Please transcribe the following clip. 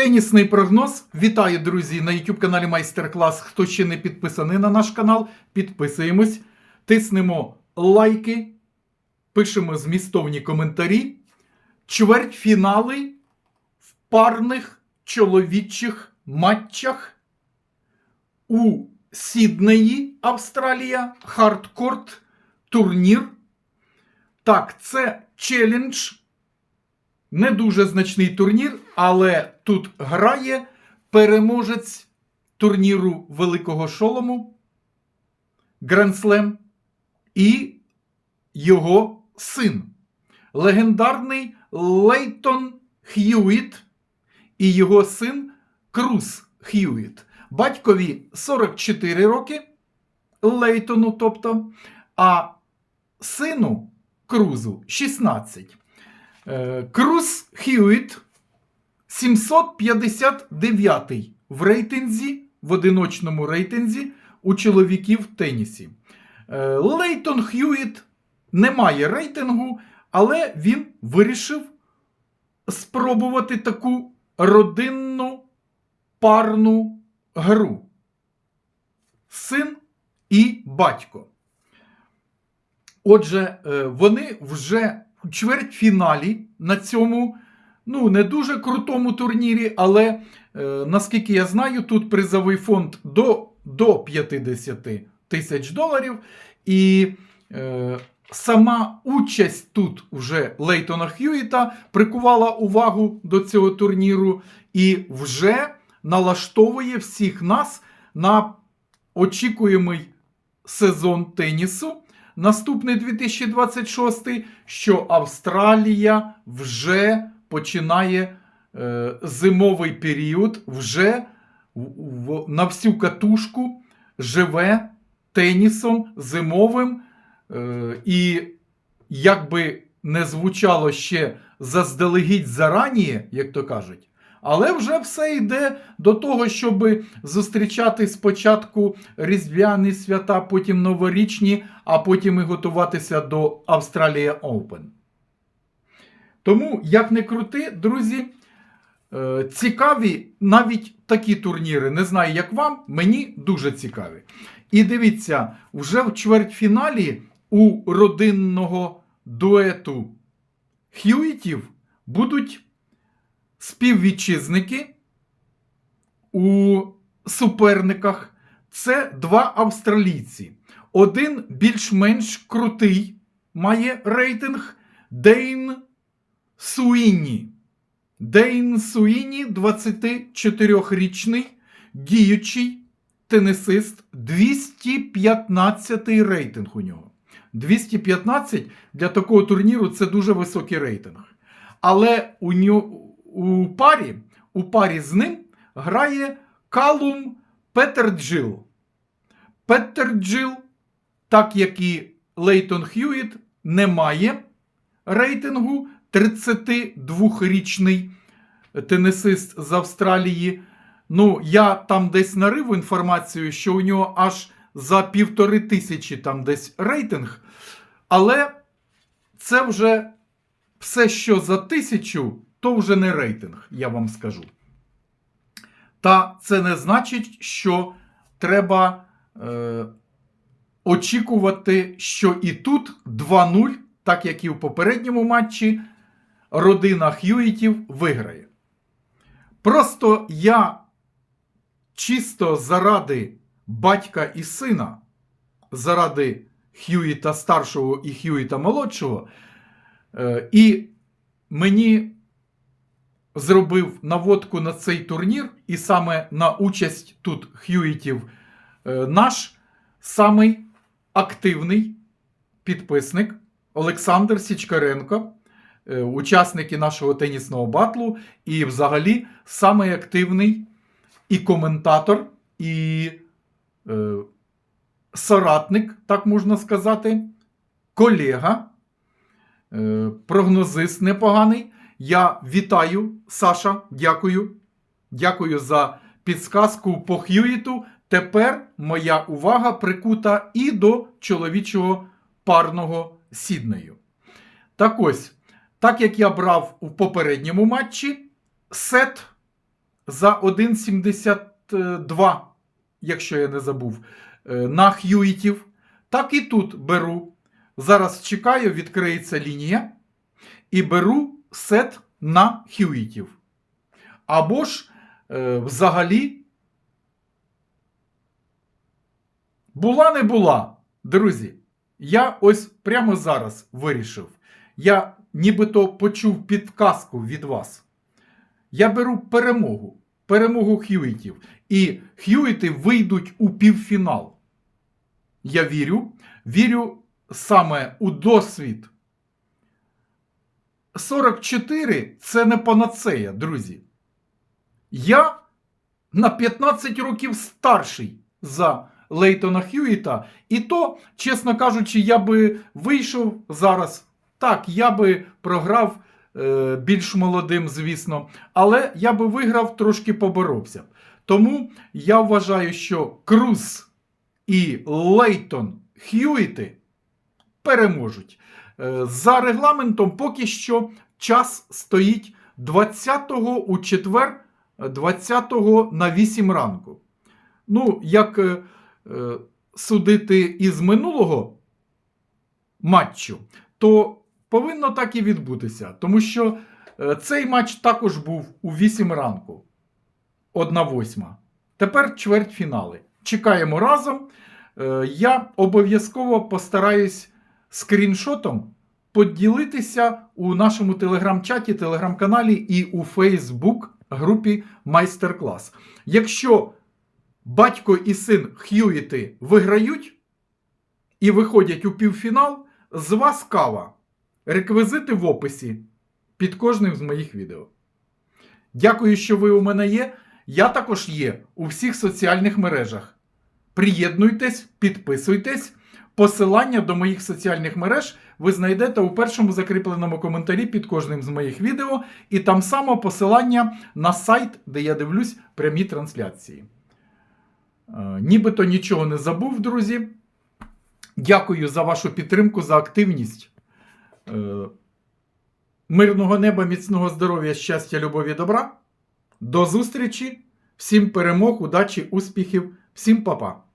Тенісний прогноз. Вітаю, друзі, на YouTube каналі Майстер-клас. Хто ще не підписаний на наш канал, підписуємось, тиснемо лайки, пишемо змістовні коментарі. Чвертьфінали в парних чоловічих матчах у Сіднеї, Австралія, хардкорт турнір. Так, це челендж. Не дуже значний турнір, але тут грає переможець турніру Великого Шолому Гренслем і його син. Легендарний Лейтон Х'юіт і його син Круз Х'юіт. Батькові 44 роки Лейтону, тобто, а сину Крузу 16. Круз Хьюіт 759 в рейтинзі, в одиночному рейтинзі у чоловіків в тенісі. Е, Лейтон Хьюіт не має рейтингу, але він вирішив спробувати таку родинну парну гру. Син і батько. Отже, е, вони вже чвертьфіналі на цьому ну, не дуже крутому турнірі, але е, наскільки я знаю, тут призовий фонд до, до 50 тисяч доларів. І е, сама участь тут вже Лейтона Х'юіта прикувала увагу до цього турніру і вже налаштовує всіх нас на очікуємий сезон тенісу. Наступний 2026, що Австралія вже починає е, зимовий період, вже в, на всю катушку живе тенісом зимовим. Е, і як би не звучало ще заздалегідь зарані, як то кажуть, але вже все йде до того, щоб зустрічати спочатку різдвяні свята, потім новорічні, а потім і готуватися до Австралія Open. Тому, як не крути, друзі, е, цікаві навіть такі турніри. Не знаю, як вам, мені дуже цікаві. І дивіться, вже в чвертьфіналі у родинного дуету Хьюітів будуть співвітчизники у суперниках. Це два австралійці. Один більш-менш крутий має рейтинг Дейн Суїні. Дейн Суїні, 24-річний діючий тенісист, 215 рейтинг у нього. 215 для такого турніру це дуже високий рейтинг. Але у нього у парі, у парі з ним грає Калум Петерджил. Петерджил, так як і Лейтон Хьюіт, не має рейтингу 32-річний тенісист з Австралії. Ну, я там десь нарив інформацію, що у нього аж за півтори тисячі там десь рейтинг. Але це вже все, що за тисячу, то вже не рейтинг, я вам скажу. Та це не значить, що треба е, очікувати, що і тут 2-0, так як і в попередньому матчі, родина Х'юїтів виграє. Просто я чисто заради батька і сина, заради Х'юїта старшого і Х'юїта молодшого, е, і мені зробив наводку на цей турнір, і саме на участь тут Х'юїтів е, наш самий активний підписник Олександр Січкаренко, е, учасники нашого тенісного батлу, і взагалі самий активний і коментатор, і е, соратник, так можна сказати, колега, е, прогнозист непоганий. Я вітаю, Саша, дякую. Дякую за підсказку по Х'юїту. Тепер моя увага прикута і до чоловічого парного Сіднею. Так ось, так як я брав у попередньому матчі, сет за 1,72, якщо я не забув, е, на х'юїтів. Так і тут беру. Зараз чекаю, відкриється лінія. І беру сет на х'юїтів. Або ж е, взагалі. Була не була, друзі. Я ось прямо зараз вирішив. Я нібито почув підказку від вас. Я беру перемогу. Перемогу Хьюітів. І Хьюіти вийдуть у півфінал. Я вірю. Вірю саме у досвід. 44 це не панацея, друзі. Я на 15 років старший за Лейтона Хьюіта. І то, чесно кажучи, я би вийшов зараз. Так, я би програв е, більш молодим, звісно, але я би виграв, трошки поборовся. Тому я вважаю, що Круз і Лейтон Хьюіти переможуть. Е, За регламентом поки що час стоїть 20-го у четвер, 20-го на 8 ранку. Ну, як е, е, судити із минулого матчу, то повинно так і відбутися. Тому що цей матч також був у 8 ранку. 1-8. Тепер чвертьфінали. Чекаємо разом. Я обов'язково постараюсь скріншотом поділитися у нашому телеграм-чаті, телеграм-каналі і у Фейсбук групі Майстер-клас. Якщо батько і син Х'юїти виграють і виходять у півфінал, з вас кава. Реквізити в описі під кожним з моїх відео. Дякую, що ви у мене є. Я також є у всіх соціальних мережах. Приєднуйтесь, підписуйтесь. Посилання до моїх соціальних мереж ви знайдете у першому закріпленому коментарі під кожним з моїх відео, і там само посилання на сайт, де я дивлюсь прямі трансляції. Е, Нібито нічого не забув, друзі. Дякую за вашу підтримку, за активність. Е, Мирного неба, міцного здоров'я, щастя, любові, добра. До зустрічі! Всім перемог, удачі, успіхів, всім па-па!